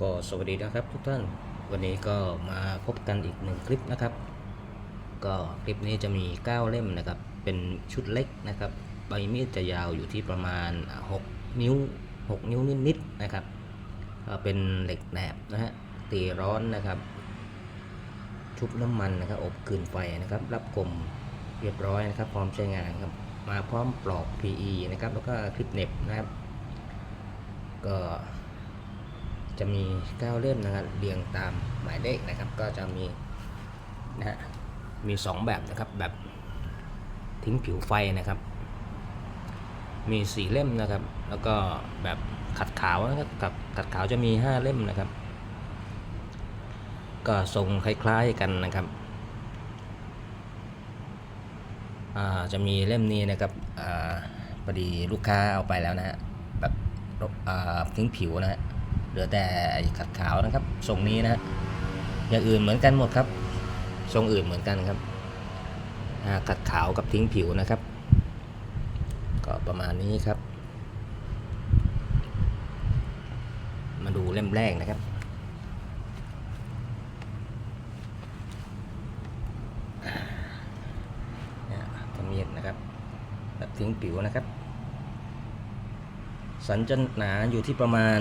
ก็สวัสดีนะครับทุกท่านวันนี้ก็มาพบกันอีกหนึ่งคลิปนะครับ ก็คลิปนี้จะมี 9 เล่มนะครับ เป็นชุดเล็กนะครับ ใบมีดจะยาวอยู่ที่ประมาณ 6 นิ้ว 6 นิ้วนิดๆนะครับเป็นเหล็กแหนบนะฮะตีร้อนนะครับ ชุบน้ำมันนะครับ อบคืนไฟนะครับ รับกลมเรียบร้อยนะครับ พร้อมใช้งานครับ มาพร้อมปลอก PE นะครับ แล้วก็คลิปเหน็บนะครับ ก็ จะมี 9 เล่มนะครับเรียงตามหมายเลขนะครับ ก็จะมีนะฮะมี 2 แบบนะครับแบบทิ้งผิวไฟนะครับ มี 4 เล่มนะครับ แล้วก็แบบขัดขาวนะครับกับขัดขาวจะมี 5 เล่มนะครับ ก็ทรงคล้ายๆกันนะครับจะมีเล่มนี้นะครับอพอดีลูกค้าเอาไปแล้วนะฮะแบบทิ้งผิวนะฮะ ลือแต่ขัดขาวนะครับทรงนี้นะฮะอย่างอื่นเหมือนกันหมดครับ ทรงอื่นเหมือนกันครับขัดขาวกับทิ้งผิวนะครับ ก็ประมาณนี้ครับ มาดูเล่มแรกนะครับเนี่ยจะมีดนะครับ แบบทิ้งผิวนะครับ สันจะหนาอยู่ที่ประมาณ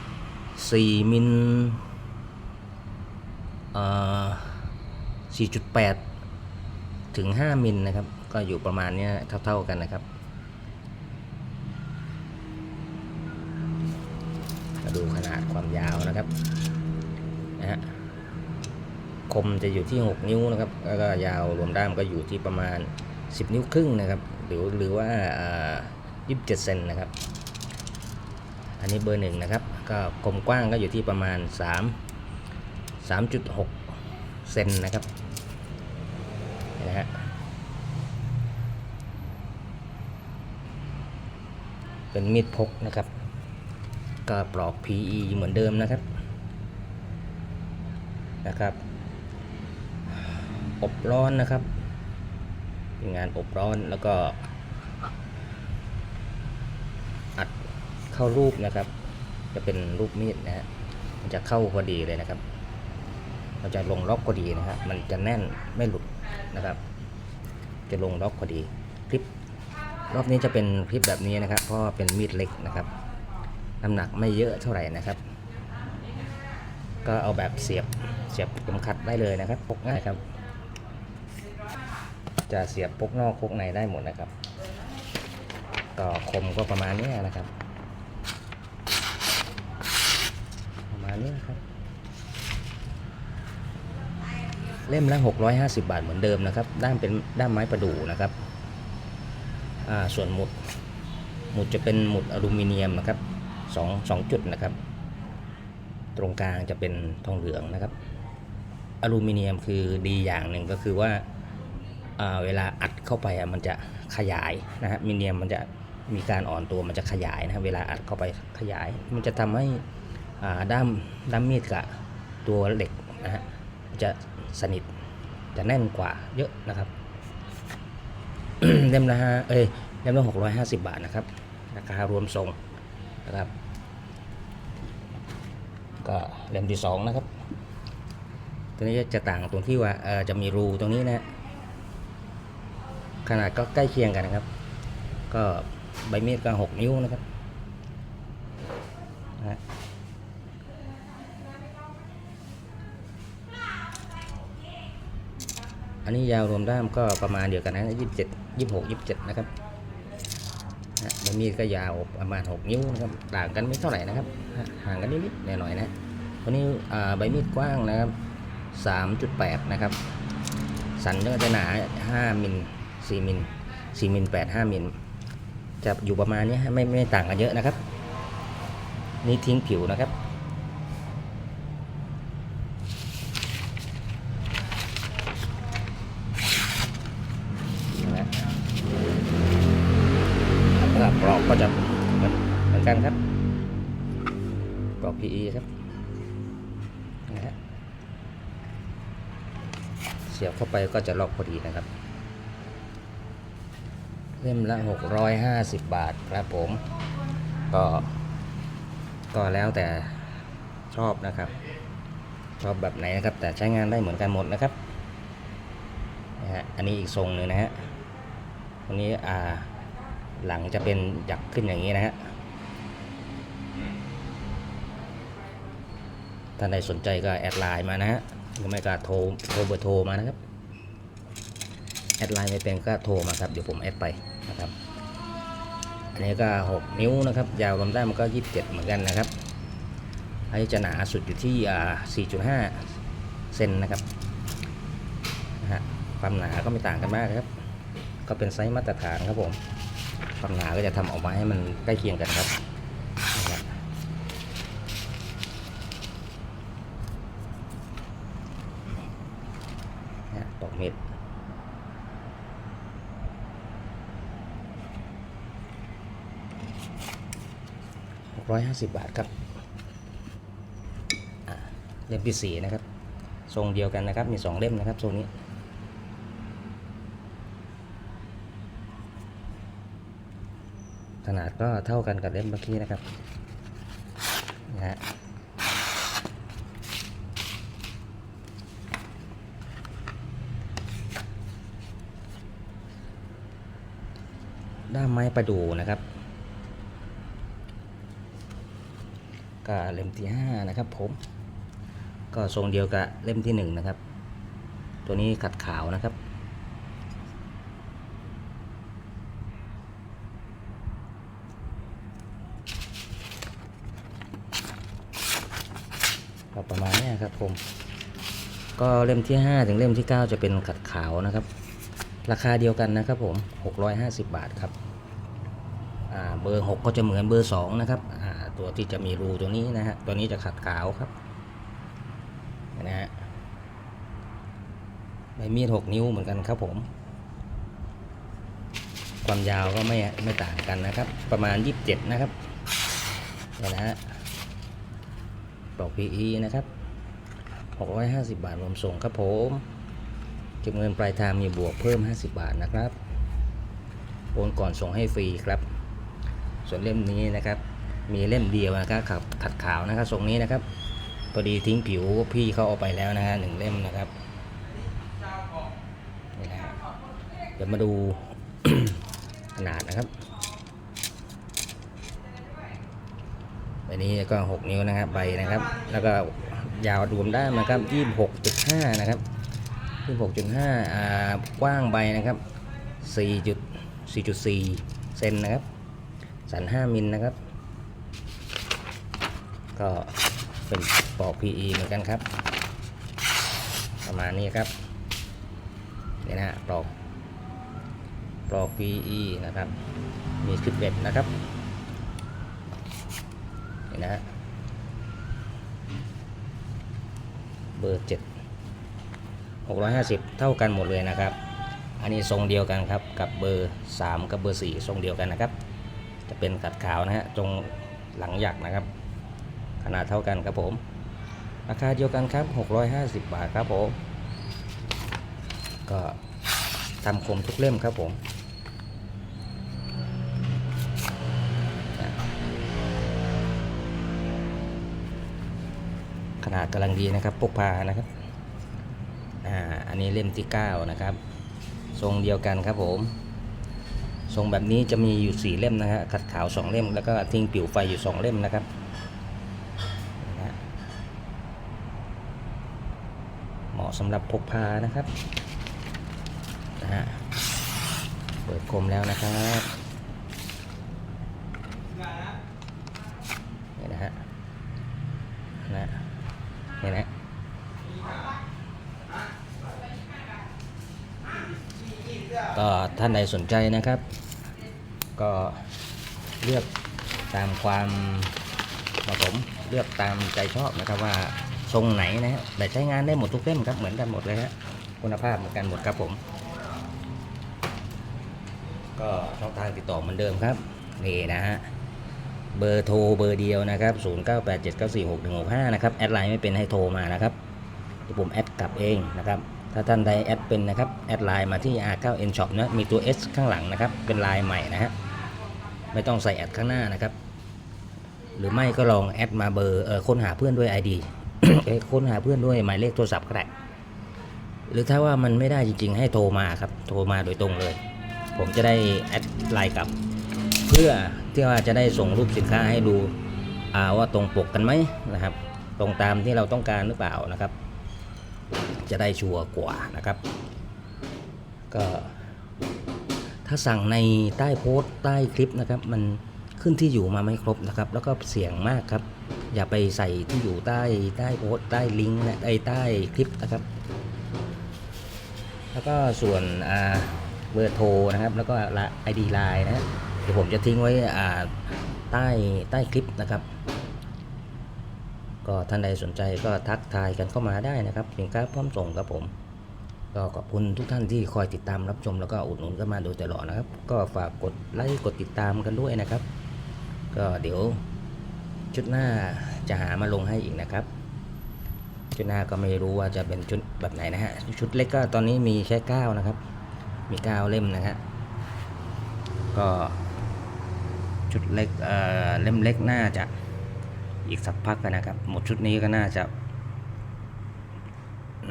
4 4มิลเอ่อ4.8 ถึง 5 มิลนะครับ ก็อยู่ประมาณเนี้ยเท่า ๆกันนะครับมาดูขนาดความยาวนะครับนะฮะคมจะอยู่ที่ 6 นิ้วนะครับ แล้วก็ยาวรวมด้ามก็อยู่ที่ประมาณ 10 นิ้วครึ่งนะครับ หรือหรือว่า 27 เซนนะครับ อันนี้เบอร์หนึ่งนะครับ ก็กลมกว้างก็อยู่ที่ประมาณ 3 3.6 เซนนะครับนะฮะเป็นมีดพกนะครับ ก็ปลอก PE เหมือนเดิมนะครับนะครับ อบร้อนนะครับ งานอบร้อนแล้วก็ อัด เข้ารูปนะครับ จะเป็นรูปมีดนะฮะมันจะเข้าพอดีเลยนะครับ มันจะลงล็อกพอดีนะฮะมันจะแน่นไม่หลุดนะครับ จะลงล็อกพอดีคลิปรอบนี้จะเป็นคลิปแบบนี้นะครับ เพราะเป็นมีดเล็กนะครับน้ำหนักไม่เยอะเท่าไหร่นะครับ ก็เอาแบบเสียบเสียบเข็มขัดได้เลยนะครับพกง่ายครับ จะเสียบพกนอกพกในได้หมดนะครับก็คมก็ประมาณนี้นะครับ ประมาณ นี้นะครับเล่มละ650 บาทเหมือนเดิมนะครับด้ามเป็นด้ามไม้ประดู่นะครับส่วนหมุดหมุดจะเป็นหมุดอลูมิเนียมนะครับสองสองจุดนะครับ ตรงกลางจะเป็นทองเหลืองนะครับ อลูมิเนียมคือดีอย่างหนึ่งก็คือว่าาเวลาอัดเข้าไปมันจะขยายนะฮะมิเนียมมันจะมีการอ่อนตัวมันจะขยายนะครับเวลาอัดเข้าไปขยาย มันจะทำให้ ด้ามด้ามมีดกับตัวเหล็กนะฮะจะสนิทจะแน่นกว่าเยอะนะครับเล่มละห้าเอ้ยเล่มละหกร้อยห้าสิบบาทนะครับราคารวมส่งนะครับ ก็เล่มที่สองนะครับ ตัวนี้จะต่างตรงที่ว่าเออจะมีรูตรงนี้นะขนาดก็ใกล้เคียงกันนะครับ ก็ใบมีดก็หกนิ้วนะครับนะฮะ อันนี้ยาวรวมด้ามก็ประมาณเดียวกันนะยี่สิบเจ็ดยี่สิบหกยี่สิบเจ็ดนะครับนะใบมีดก็ยาวประมาณหกนิ้วนะครับ ต่างกันไม่เท่าไหร่นะครับ ห่างกันนิดๆหน่อยๆนะวันนี้ใบมีดกว้างนะครับสามจุดแปดนะครับ สันก็จะหนา 5มิล4มิล4มิล8 5มิลจะอยู่ประมาณนี้ไม่ไม่ต่างกันเยอะนะครับ นี่ทิ้งผิวนะครับ นะแล้วปลอ ก็จะเหมือนเหมือนกันครับปลอก PE ครับนะฮะเสียบเข้าไปก็จะล็อกพอดีนะครับ เล่มละ 650 บาทครับผม ก็ ก็แล้วแต่ชอบนะครับ ชอบแบบไหนนะครับ แต่ใช้งานได้เหมือนกันหมดนะครับนะฮะอันนี้อีกทรงหนึ่งนะฮะอันนี้อ่า หลังจะเป็นหยักขึ้นอย่างนี้นะฮะท่านใดสนใจก็แอดไลน์มานะฮะหรือไม่ก็โทรโทรเบอร์โทรมานะครับแอดไลน์ไม่เป็นก็โทรมาครับเดี๋ยวผมแอดไปนะครับอันนี้ก็ 6 นิ้วนะครับ ยาวลำได้มันก็ 27 เหมือนกันนะครับอันนี้จะหนาสุดอยู่ที่อ่า4.5 เซนนะครับนะฮะความหนาก็ไม่ต่างกันมากครับ ก็เป็นไซส์มาตรฐานครับผม ความหนาก็จะทำออกมาให้มันใกล้เคียงกันครับนะฮะนะฮะตอกเม็ด650บาทครับเล่มที่สี่นะครับ ทรงเดียวกันนะครับ มี2เล่มนะครับทรงนี้ ขนาดก็เท่ากันกับเล่มเมื่อกี้นะครับนะฮะด้ามไม้ประดู่นะครับก็เล่มที่5นะครับผม ก็ทรงเดียวกับเล่มที่ 1 นะครับ ตัวนี้ขัดขาวนะครับ ประมาณนี้ครับผม ก็เล่มที่ 5 ถึงเล่มที่ 9 จะเป็นขัดขาวนะครับ ราคาเดียวกันนะครับผม 650 บาทครับเบอร์ 6 ก็จะเหมือนเบอร์ 2 นะครับตัวที่จะมีรูตัวนี้นะฮะตัวนี้จะขัดขาวครับนะฮะใบมีด 6 นิ้วเหมือนกันครับผม ความยาวก็ไม่ไม่ต่างกันนะครับ ประมาณ 27 นะครับเนี่ยนะฮะ ปลอก PE นะครับ 650 บาทรวมส่งครับผมเก็บเงินปลายทางมีบวกเพิ่ม 50 บาทนะครับ โอนก่อนส่งให้ฟรีครับ ส่วนเล่มนี้นะครับ มีเล่มเดียวนะครับขับขัดขาวนะครับทรงนี้นะครับพอดีทิ้งผิวพี่เขาเอาไปแล้วนะฮะหนึ่งเล่มนะครับนี่นะเดี๋ยวมาดูขนาดนะครับ ใบนี้ก็6นิ้วนะครับใบนะครับ แล้วก็ยาวรวมได้นะครับ26.5นะครับ26.5อ่ากว้างใบนะครับ4 4.4เซนนะครับ สัน5มิลนะครับ ก็เป็นปอก PE เหมือนกันครับ ประมาณนี้ครับนี่นะปลอกปลอก PE นะครับ มีคลิปเบ็ดนะครับ นะฮะเบอร์7 650เท่ากันหมดเลยนะครับ อันนี้ทรงเดียวกันครับกับเบอร์3กับเบอร์4ทรงเดียวกันนะครับ จะเป็นขัดขาวนะฮะตรงหลังหยักนะครับ ขนาดเท่ากันครับผม ราคาเดียวกันครับ650บาทครับผมก็ทำคมทุกเล่มครับผม ขนาดกำลังดีนะครับพกพานะครับอ่าอันนี้เล่มที่ 9 นะครับ ทรงเดียวกันครับผมทรงแบบนี้จะมีอยู่ 4 เล่มนะฮะขัดขาว 2 เล่ม แล้วก็ทิ้งปิวไฟอยู่ 2 เล่มนะครับเหมาะสำหรับพกพานะครับนะฮะเปิดคมแล้วนะครับนี่นะฮะนะนี่นะ ก็ท่านใดสนใจนะครับ ก็เลือกตามความเหมาะสมเลือกตามใจชอบนะครับว่าทรงไหนนะฮะแต่ใช้งานได้หมดทุกเล่มครับเหมือนกันหมดเลยฮะคุณภาพเหมือนกันหมดครับผม ก็ช่องทางติดต่อเหมือนเดิมครับนี่นะฮะเบอร์โทรเบอร์เดียวนะครับ 0987946165 นะครับ แอดไลน์ไม่เป็นให้โทรมานะครับผมแอดกลับเองนะครับ ถ้าท่านใดแอดเป็นนะครับ แอดไลน์มาที่ R9N Shop นะมีตัว S ข้างหลังนะครับ เป็นลายใหม่นะฮะไม่ต้องใส่แอดข้างหน้านะครับ หรือไม่ก็ลองแอดมาเบอร์เออค้นหาเพื่อนด้วย ID ค้นหาเพื่อนด้วยหมายเลขโทรศัพท์ก็ได้หรือถ้าว่ามันไม่ได้จริงๆ ให้โทรมาครับ โทรมาโดยตรงเลย ผมจะได้แอดไลน์กลับ เพื่อที่ว่าจะได้ส่งรูปสินค้าให้ดูว่าตรงปกกันไหมนะครับ ตรงตามที่เราต้องการหรือเปล่านะครับ จะได้ชัวร์กว่านะครับ ก็ถ้าสั่งในใต้โพสต์ใต้คลิปนะครับ มันขึ้นที่อยู่มาไม่ครบนะครับ แล้วก็เสี่ยงมากครับ อย่าไปใส่ที่อยู่ใต้ใต้โพสต์ใต้ลิงก์นะไอ้ใต้คลิปนะครับ แล้วก็ส่วนเบอร์โทรนะครับ แล้วก็ไอดีไลน์นะเดี๋ยวผมจะทิ้งไว้ใต้ใต้คลิปนะครับ ก็ท่านใดสนใจก็ทักทายกันเข้ามาได้นะครับสินค้าพร้อมส่งครับผม ก็ขอบคุณทุกท่านที่คอยติดตามรับชมแล้วก็อุดหนุนกันมาโดยตลอดนะครับ ก็ฝากกดไลค์กดติดตามกันด้วยนะครับ ก็เดี๋ยวชุดหน้าจะหามาลงให้อีกนะครับ ชุดหน้าก็ไม่รู้ว่าจะเป็นชุดแบบไหนนะฮะชุดเล็กก็ตอนนี้มีแค่9นะครับ มี9เล่มนะฮะก็ชุดเล็กเอ่อเล่มเล็กน่าจะ อีกสักพักนะครับ หมดชุดนี้ก็น่าจะ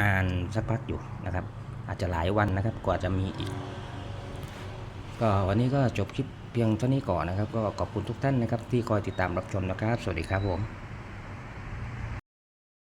นานสักพักอยู่นะครับ อาจจะหลายวันนะครับ กว่าจะมีอีก ก็วันนี้ก็จบคลิปเพียงเท่านี้ก่อนนะครับ ก็ขอบคุณทุกท่านนะครับ ที่คอยติดตามรับชมนะครับ สวัสดีครับผม